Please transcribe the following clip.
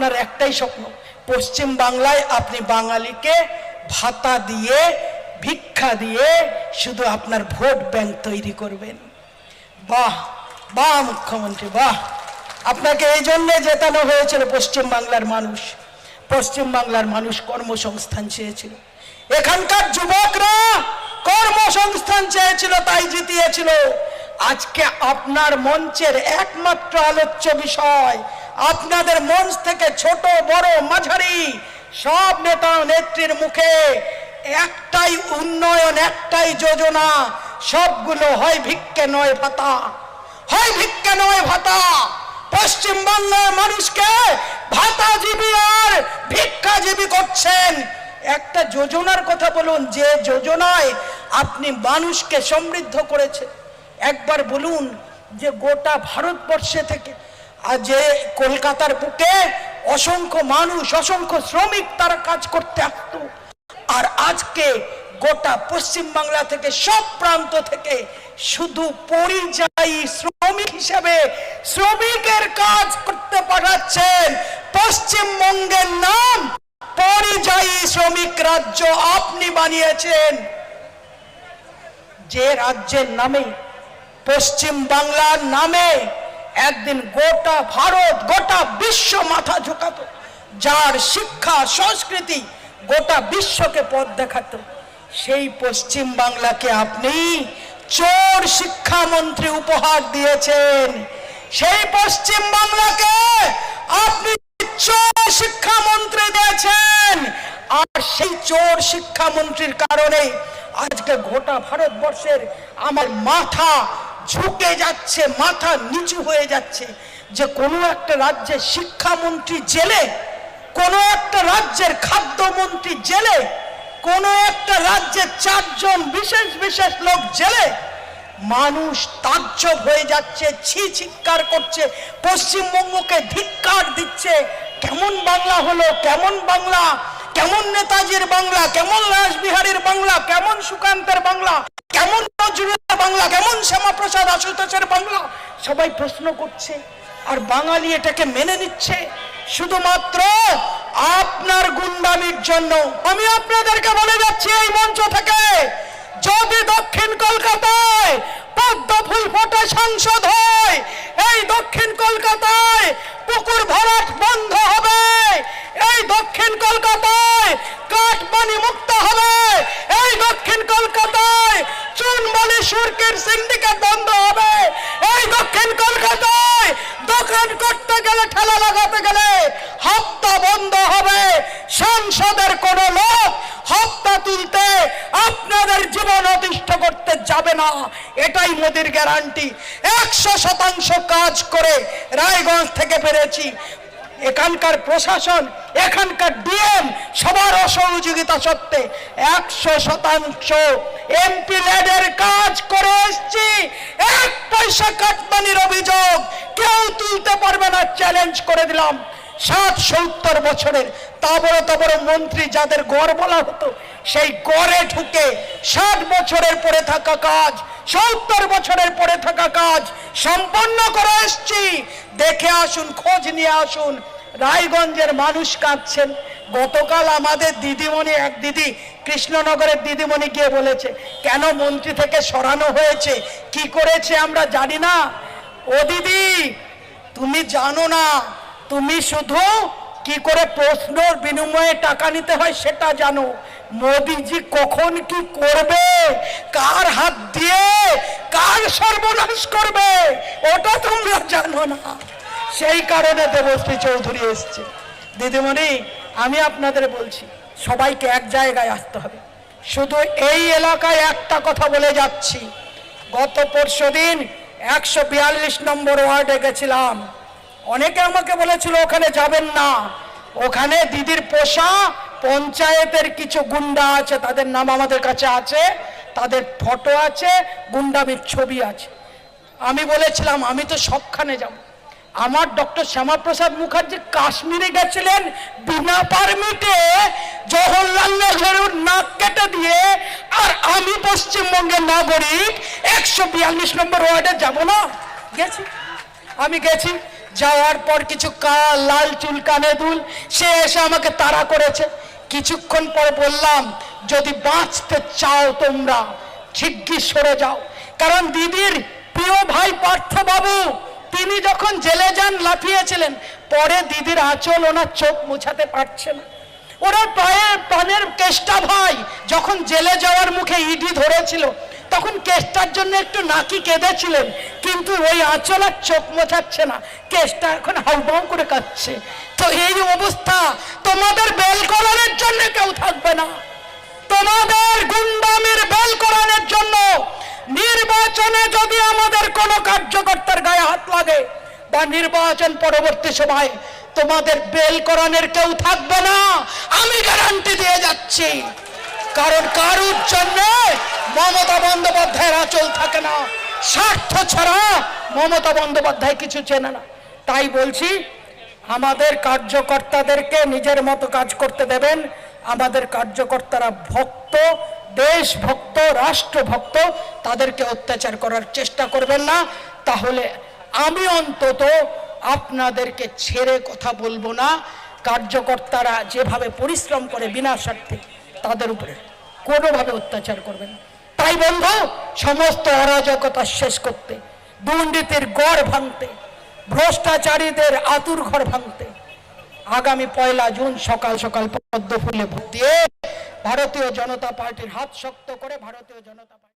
আপনার একটাই স্বপ্ন, পশ্চিম বাংলায় আপনি বাঙালিকে ভাতা দিয়ে, ভিক্ষা দিয়ে শুধু আপনার ভোট ব্যাংক তৈরি করবেন। বাহ বাহ মুখ্যমন্ত্রী, বাহ। আপনাকে এই জন্যে জেতানো হয়েছিল পশ্চিম বাংলার মানুষ। পশ্চিম বাংলার মানুষ কর্মসংস্থান চেয়েছিল। এখানকার যুবকরা কর্মসংস্থান চেয়েছিল, তাই জিতিয়েছিল। আজকে আপনার মঞ্চের একমাত্র আলোচ্য বিষয় আপনাদের মঞ্চ থেকে ছোট, বড়, মাঝারি সব নেতা নেত্রীর মুখে একটাই উন্নয়ন, একটাই যোজনা, সবগুলো হয় ভিক্ষে, নয় ভাতা। হয় ভিক্ষে, নয় ভাতা। পশ্চিম বাংলার মানুষকে ভাতাজীবী আর ভিক্ষাজীবী করছেন। একটা যোজনার কথা বলুন, যে যোজনায় আপনি মানুষকে সমৃদ্ধ করেছে একবার বলুন যে গোটা ভারতবর্ষে থেকে আর যে কলকাতার বুকে অসংখ্য মানুষ, অসংখ্য শ্রমিক তারা কাজ করতে আসতো। আর আজকে গোটা পশ্চিম বাংলা থেকে সব প্রান্ত থেকে শুধু পরিযায়ী শ্রমিক হিসেবে শ্রমিকের কাজ করতে পাঠাচ্ছেন পশ্চিমবঙ্গের নাম পরিযায়ী শ্রমিক রাজ্য আপনি বানিয়েছেন। যে রাজ্যের নামে, পশ্চিম বাংলার নামে একদিন গোটা ভারত, গোটা বিশ্ব মাথা ঝোকাতো। যার শিক্ষা, সংস্কৃতি গোটা বিশ্বকে পথ দেখাত। সেই পশ্চিম বাংলাকে আপনি চোর শিক্ষামন্ত্রী উপহার দিয়েছেন। সেই পশ্চিম বাংলাকে আপনি চোর শিক্ষামন্ত্রী দিয়েছেন। আর সেই চোর শিক্ষামন্ত্রীর কারণে আজকে গোটা ভারতবর্ষের আমার মাথা ঝুঁকে যাচ্ছে, মাথা নিচু হয়ে যাচ্ছে। যে কোনো একটা রাজ্যের শিক্ষামন্ত্রী জেলে, কোনো একটা রাজ্যের খাদ্যমন্ত্রী জেলে, কোনো একটা রাজ্যের চারজন বিশেষ বিশেষ লোক জেলে, মানুষ তাজ্জব হয়ে যাচ্ছে, ছি চিৎকার করছে, পশ্চিমবঙ্গকে ধিক্কার দিচ্ছে। কেমন বাংলা হলো, কেমন বাংলা, কেমন নেতাজির বাংলা, কেমন রাসবিহারীর বাংলা, কেমন সুকান্তের বাংলা কেমন নজরুলের বাংলা, কেমন শ্যামাপ্রসাদ আশুতোষের বাংলা? সবাই প্রশ্ন করছে, আর বাঙালি এটাকে মেনে নিচ্ছে। শুধুমাত্র আপনার গুন্ডামির জন্য। আমি আপনাদেরকে বলে যাচ্ছি এই মঞ্চ থেকে, যদি দক্ষিণ কলকাতায় পদ্ম ফুল ফোটে সাংসদ হয়, এই দক্ষিণ কলকাতায় পুকুর ভরাট বন্ধ হবে, এই দক্ষিণ কলকাতায় কাঠ পানি মুক্ত হবে এই দক্ষিণ কলকাতায় চুন বালি সুরকের সিন্ডিকেট বন্ধ হবে। এই দক্ষিণ কলকাতায় দোকান করতে গেলে, ঠেলা লাগাতে গেলে হপ্তা বন্ধ হবে। সংসদের কোন লোক হপ্তা তুলতে আপনাদের জীবন অতিষ্ঠ করতে যাবে না। এটাই মোদির গ্যারান্টি একশো শতাংশ কাজ করে রায়গঞ্জ থেকে পেরেছি। এখানকার প্রশাসন এখানকার ডিএম সবার অসহযোগিতা সত্ত্বে একশো শতাংশ এমপি ল্যাডের কাজ করে এসছি। এক পয়সা কাটমানির অভিযোগ কেউ তুলতে পারবে না চ্যালেঞ্জ করে দিলাম। ষাট সত্তর বছরের তা বড় তা বড় মন্ত্রী যাদের গড় বলা হতো, সেই গড়ে ঢুকে ষাট বছরের পরে থাকা কাজ, সত্তর বছরের পরে থাকা কাজ সম্পন্ন করে এসছি। দেখে আসুন, খোঁজ নিয়ে আসুন রায়গঞ্জের মানুষ কাঁদছেন। গতকাল আমাদের দিদিমণি, এক দিদি কৃষ্ণনগরের দিদিমণি গিয়ে বলেছে, কেন মন্ত্রী থেকে সরানো হয়েছে? কি করেছে আমরা জানি না। ও দিদি, তুমি জানো না। তুমি শুধু কি করে প্রশ্নর বিনিময়ে টাকা নিতে হয় সেটা জানো। মোদিজি কখন কি করবে? কার হাত দিয়ে কার সর্বনাশ করবে? ওটা তোমরা জানো না। সেই কারণে দেবশ্রী চৌধুরী এসছে। দিদিমণি, আমি আপনাদের বলছি, সবাইকে এক জায়গায় আসতে হবে। শুধু এই এলাকায় একটা কথা বলে যাচ্ছি। গত পরশু দিন একশো বিয়াল্লিশ নম্বর ওয়ার্ডে গেছিলাম। অনেকে আমাকে বলেছিল, ওখানে যাবেন না। ওখানে দিদির পোষা পঞ্চায়েতের কিছু গুন্ডা আছে, তাদের নাম আমাদের কাছে আছে, তাদের ফটো আছে, গুন্ডামির ছবি আছে। আমি বলেছিলাম, আমি তো সবখানে যাব। আমার ডক্টর শ্যামাপ্রসাদ মুখার্জি কাশ্মীরে গেছিলেন বিনা পারমিটে জওহরলাল নেহরুর নাক কেটে দিয়ে, আর আমি পশ্চিমবঙ্গের নাগরিক, একশো বিয়াল্লিশ নম্বর ওয়ার্ডে যাব না? গেছি। আমি গেছি, যাওয়ার পর কিছু কাল লাল চুল, কানে দুল, সে এসে আমাকে তাড়া করেছে। কিছুক্ষণ পরে বললাম, যদি বাঁচতে চাও তোমরা শিগগির সরে যাও। কারণ দিদির প্রিয় ভাই তিনি জেলে যান, লাফিয়েছিলেন। পরে দিদির আঁচল ওনার চোখ মুছাতে পারছে না। ওরা পায়ের পানের কেষ্টা ভাই যখন জেলে যাওয়ার মুখে ইডি ধরেছিল, তখন কেষ্টার জন্য একটু নাকি কেঁদেছিলেন, কিন্তু ওই আঁচল আর চোখ মোছাচ্ছে না। কেষ্টা এখন হাউবাউ করে কাঁদছে। তো এই অবস্থা তোমাদের বেল করানোর জন্য কেউ থাকবে না। তোমাদের গুন্ডামির বেল করানোর জন্য নির্বাচনে যদি আমাদের কোনো কার্যকর্তার গায়ে হাত লাগে বা নির্বাচন পরবর্তী সময় তোমাদের বেল করানোর কেউ থাকবে না, আমি গ্যারান্টি দিয়ে যাচ্ছি। কারণ কারুর জন্য মমতা বন্দ্যোপাধ্যায়ের আচল থাকে না, স্বার্থ ছাড়া মমতা বন্দ্যোপাধ্যায় কিছু চেনে না। তাই বলছি, আমাদের কার্যকর্তাদেরকে নিজের মতো কাজ করতে দেবেন, আমাদের কার্যকর্তারা ভক্ত, দেশভক্ত, রাষ্ট্রভক্ত, তাদেরকে অত্যাচার করার চেষ্টা করবেন না, তাহলে আমি অন্তত আপনাদেরকে ছেড়ে কথা বলব না। কার্যকর্তারা যেভাবে পরিশ্রম করে বিনা স্বার্থে তাদের উপরে কোনোভাবে অত্যাচার করবেন তাই বন্ধু, সমস্ত অরাজকতা শেষ করতে, দুর্নীতির গড় ভাঙতে, ভ্রষ্টাচারীদের আতুর ঘর ভাঙতে, আগামী পয়লা জুন সকাল সকাল পদ্ম ফুলে ভারতীয় জনতা পার্টির হাত শক্ত করে ভারতীয় জনতা পার্টি